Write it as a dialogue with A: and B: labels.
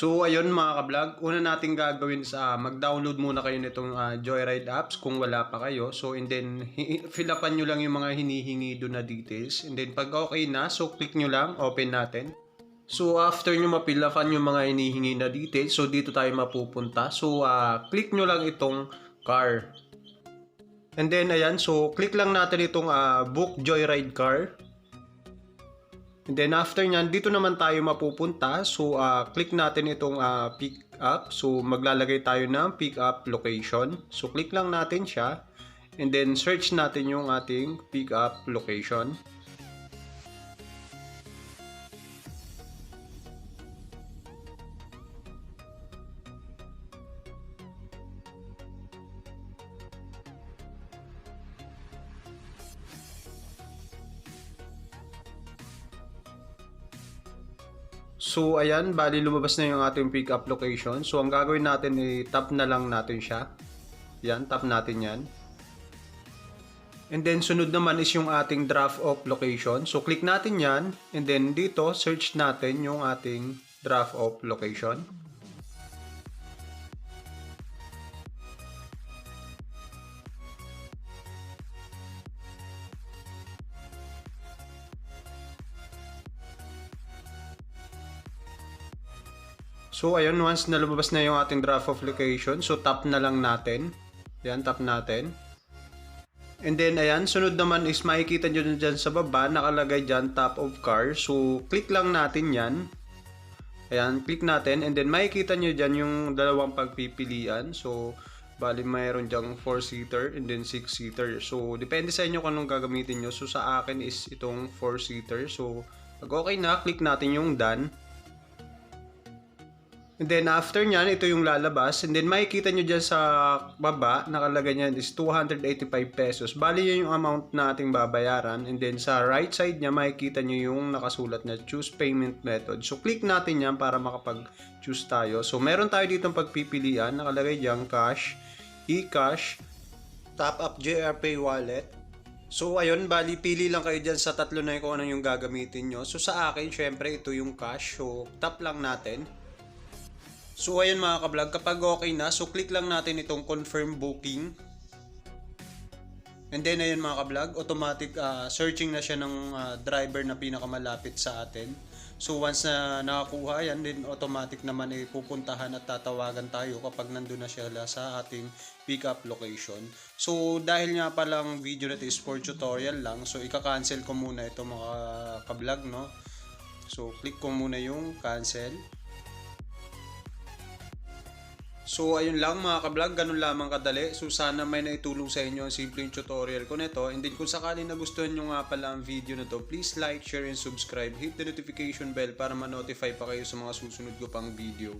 A: So ayun mga ka-vlog, una nating gagawin sa mag-download muna kayo nitong ah, Joyride apps kung wala pa kayo. So and then fill upan nyo lang yung mga hinihingi doon na details. And then pag okay na, so click nyo lang, open natin. So after nyo ma-fill upan yung mga hinihingi na details, so dito tayo mapupunta. So ah, click nyo lang itong car. And then ayan, so click lang natin itong ah, book Joyride car. And then after nyan, dito naman tayo mapupunta. So, ah, click natin itong ah, pick up. So, maglalagay tayo ng pick up location. So, click lang natin siya. And then, search natin yung ating pick up location. So, ayan, bali lumabas na yung ating pick up location. So, ang gagawin natin, i-tap na lang natin siya. Yan, tap natin yan. And then, sunod naman is yung ating draft of location. So, click natin yan. And then, dito, search natin yung ating draft of location. So, ayun, once na lumabas na yung ating draft of location, so tap na lang natin. Yan, tap natin. And then, ayan, sunod naman is makikita nyo dyan sa baba, nakalagay dyan, top of car. So, click lang natin yan. Ayan, click natin. And then, makikita nyo dyan yung dalawang pagpipilian. So, bali mayroon dyang 4-seater and then 6-seater. So, depende sa inyo kung anong gagamitin nyo. So, sa akin is itong 4-seater. So, pag okay na, click natin yung done. And then after nyan, ito yung lalabas. And then makikita nyo dyan sa baba, nakalagay nyan is 285 pesos. Bali yun yung amount na ating babayaran. And then sa right side niya, makikita nyo yung nakasulat na choose payment method. So click natin yan para makapag-choose tayo. So meron tayo dito pagpipilian. Nakalagay dyan cash, e-cash, top up JRPay wallet, So ayun, bali pili lang kayo dyan sa tatlo na yun kung ano yung gagamitin nyo. So sa akin, syempre ito yung cash. So tap lang natin. So ayun mga ka-vlog, kapag okay na, so click lang natin itong confirm booking. And then ayun mga ka-vlog, automatic ah, searching na siya ng ah, driver na pinakamalapit sa atin. So once na nakakuha yan, then automatic naman ay pupuntahan at tatawagan tayo kapag nandun na siya sa ating pick up location. So dahil nga palang video na is for tutorial lang, so ika-cancel ko muna ito mga ka-vlog, no? So click ko muna yung cancel. So ayun lang mga ka-vlog, ganun lamang kadali. So sana may naitulong sa inyo ang simpleng tutorial ko nito. And then kung sakali nagustuhan nyo nga pala ang video na to, please like, share, and subscribe. Hit the notification bell para ma-notify pa kayo sa mga susunod ko pang video.